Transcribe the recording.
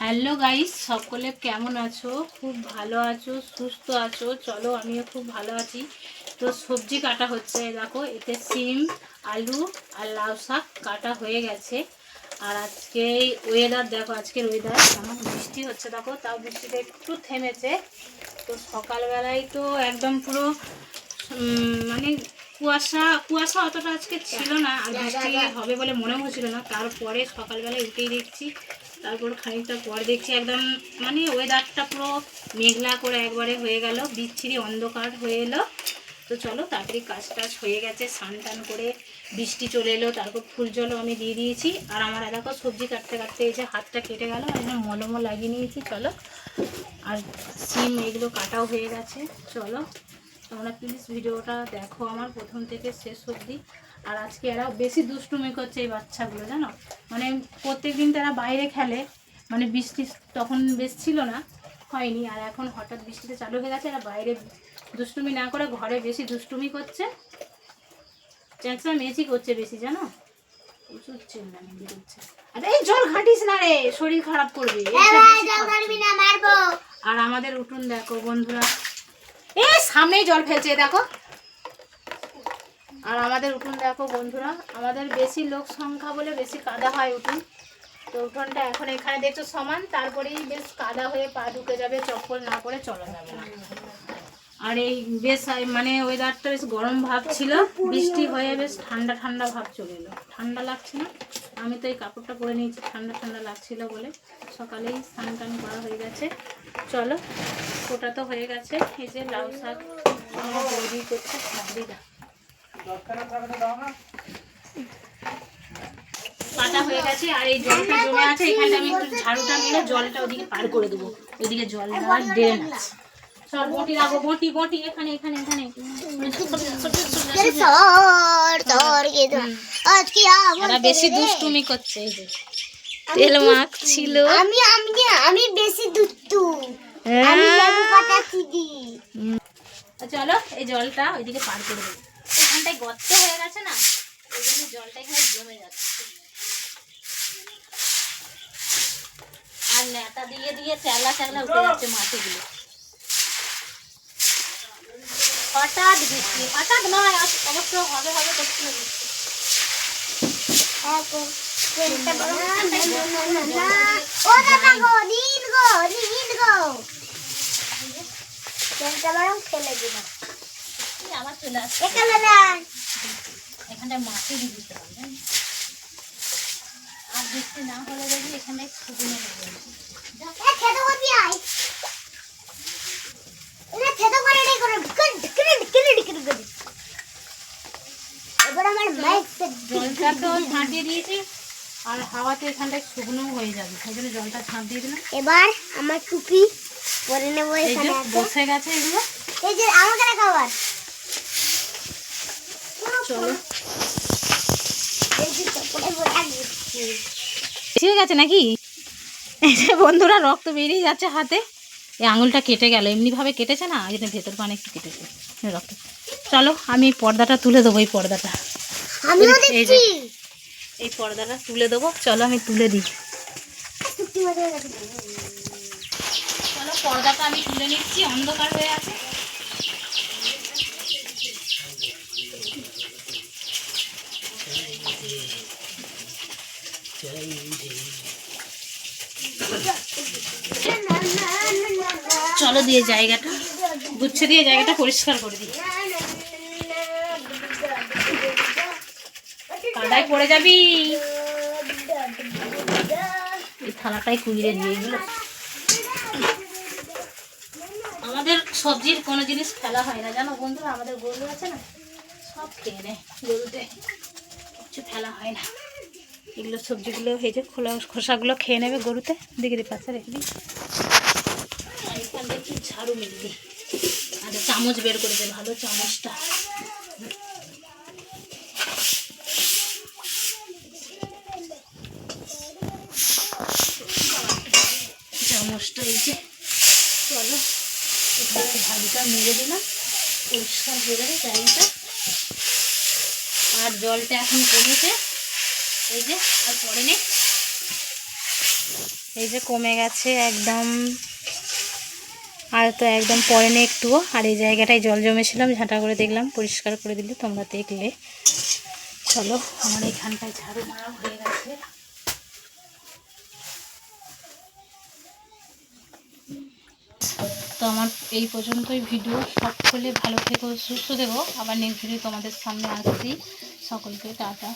Hello guys, সকলে কেমন আছো? খুব ভালো আছো, সুস্থ আছো? চলো, আমিও খুব ভালো আছি। তো সবজি কাটা হচ্ছে, দেখো, এতে সিম, আলু আর লাউ শাক কাটা হয়ে গেছে। আর আজকে ওয়েদার দেখো, আজকের ওয়েদার কেমন বৃষ্টি হচ্ছে, দেখো, তাও বৃষ্টিটা একটু থেমেছে। তো সকালবেলায় তো একদম পুরো মানে কুয়াশা কুয়াশা অতটা আজকে ছিল না, আর বৃষ্টি হবে বলে মনে হচ্ছিল না। তারপরে সকালবেলায় উঠেই দেখছি তারপর খানিকটা পর দেখছি একদম মানে ওয়েদারটা পুরো মেঘলা করে একবারে হয়ে গেল, বিচ্ছিরি অন্ধকার হয়ে এলো। তো চলো তাড়াতাড়ি কাজ টাজ হয়ে গেছে স্নান টান করে বৃষ্টি চলে এলো, তারপর ফুল জলও আমি দিয়ে দিয়েছি। আর আমার এলাকা সবজি কাটতে কাটতে এসে হাতটা কেটে গেল জন্য মলমও লাগিয়ে নিয়েছি, চলো। আর সিম এগুলো কাটাও হয়ে গেছে, চলো। তোমরা প্লিজ ভিডিওটা দেখো আমার প্রথম থেকে শেষ অবধি। আর আজকে এরা বেশি দুষ্টুমি করছে এই বাচ্চাগুলো জানো? মানে প্রত্যেক দিন তারা বাইরে খেলে মানে বৃষ্টি তখন বেশ ছিল না হয়নি। আর এখন হঠাৎ বৃষ্টিতে চালু হয়ে গেছে এরা বাইরে দুষ্টুমি না করে ঘরে বেশি দুষ্টুমি করছে। চ্যাঁচড়া মেচি করছে বেশি জানো? প্রচুর চেল্লানি বেরোচ্ছে আরে এই জল ঘাটিস না রে শরীর খারাপ করবে। আর আমাদের উঠুন দেখো বন্ধুরা। এই সামনেই জল ফেলছে দেখো। আর আমাদের উঠুন দেখো বন্ধুরা, আমাদের বেশি লোক সংখ্যা বলে বেশি কাদা হয় উঠুন। তো উঠোনটা এখন এখানে দেখছ সমান, তারপরেই বেশ কাদা হয়ে পা ঢুকে যাবে, চপ্পল না করে চলা যাবে না। আর এই বেশ মানে ওয়েদারটা বেশ গরম ভাব ছিল, বৃষ্টি হয়ে বেশ ঠান্ডা ঠান্ডা ভাব চলে এলো। ঠান্ডা লাগছে না? আমি তো এই কাপড়টা পরে নিয়েছি, ঠান্ডা ঠান্ডা লাগছিল বলে। সকালেই স্নান টান করা হয়ে গেছে। চলো, ওটা তো হয়ে গেছে। এই যে লাউ শাক বৌদি করছে দিদা কাটা হয়ে গেছে আর এই জলটা জমে আছে এখানটা আমি একটু ঝাড়ুটা মেরে জলটা ওদিকে পার করে দেবো। ওইদিকে জল দেওয়ার ড্রেন আছে চল বটি রাখো বটি বটি এখানে এখানে এখানে। বেশি দুষ্টুমি করছে এই যে। তেল মাখছিল। আমি আমি আমি বেশি দুষ্টু। চিনি চলো এই জলটা ওইদিকে পার করে দেবো। এখানটায় গর্ত হয়ে গেছে না ওই জন্য জলটা এখানে জমে যাচ্ছে। আর নেতা দিয়ে দিয়ে চেলা চেলা উঠে যাচ্ছে মাটিগুলো। হঠাৎ বৃষ্টি হঠাৎ নয় অবশ্য হবে হবে করছিল বৃষ্টি। ও দাদা আবার চলে আসছে এখানটায় মাটি দিয়ে দিতে হবে আর বৃষ্টি না হলে দেখবি এখানটায় শুকনো মাইক জলটা তো ছাঁটিয়ে দিয়েছি আর হাওয়াতে এখানটায় শুকনো হয়ে যাবে সেই জন্য জলটা ছাঁট দিয়ে দিলাম। এবার আমার টুপি পরে নেব এখানে বসে গেছে এগুলো। এই যে আমাকে খাবার চলো। ঠিক গেছে নাকি? বন্ধুরা রক্ত বেরিয়ে যাচ্ছে হাতে। এই আঙুলটা কেটে গেল এমনিভাবে কেটেছে না এখানে ভেতর পানে একটু কেটেছে। রক্ত। চলো আমি এই পর্দাটা তুলে দেবো এই পর্দাটা। এই যে- এই পর্দাটা তুলে দেবো। চলো আমি তুলে দিই। চলো পর্দাটা আমি তুলে নিচ্ছি অন্ধকার হয়ে আছে। চলো দিয়ে জায়গাটা। গুচ্ছে দিয়ে জায়গাটা পরিষ্কার করে দিই। কাদায় পড়ে যাবি। এই থালাটাই কুড়িয়ে দিয়ে এগুলো। আমাদের সবজির কোনো জিনিস ফেলা হয় না। জানো বন্ধুরা, আমাদের গরু আছে না, সব খেয়ে নেয় গরুতে। কিছু ফেলা হয় না। এগুলো সবজিগুলো এই যে খোলা খোসাগুলো খেয়ে নেবে গরুতে। দিই পাশে রেখে দিই। আর একটু ঝাড়ু মেরে দিই। আচ্ছা চামচ বের করে দে ভালো চামচটা। চামচটা এই যে, চলো। এখানে ভাজিটা মেরে দিলাম। পরিষ্কার হয়ে যাবে জায়গাটা আর জলটা এখন কমেছে। এই যে, আর পরে নেই। এই যে কমে গেছে একদম। আর তো একদম পরে নেই একটুও। আর এই জায়গাটায় জল জমেছিলাম, ঝাঁটা করে দেখলাম, পরিষ্কার করে দিলে তোমরা দেখলে। চলো, আমার এখানটায় ঝাড়ু মারা হয়ে গেছে। তো আমার এই পর্যন্তই ভিডিও। সকলে ভালো থেকো, সুস্থ দেবো আবার নেক্সট ভিডিও তোমাদের সামনে আসছি। সকলকে টাটা।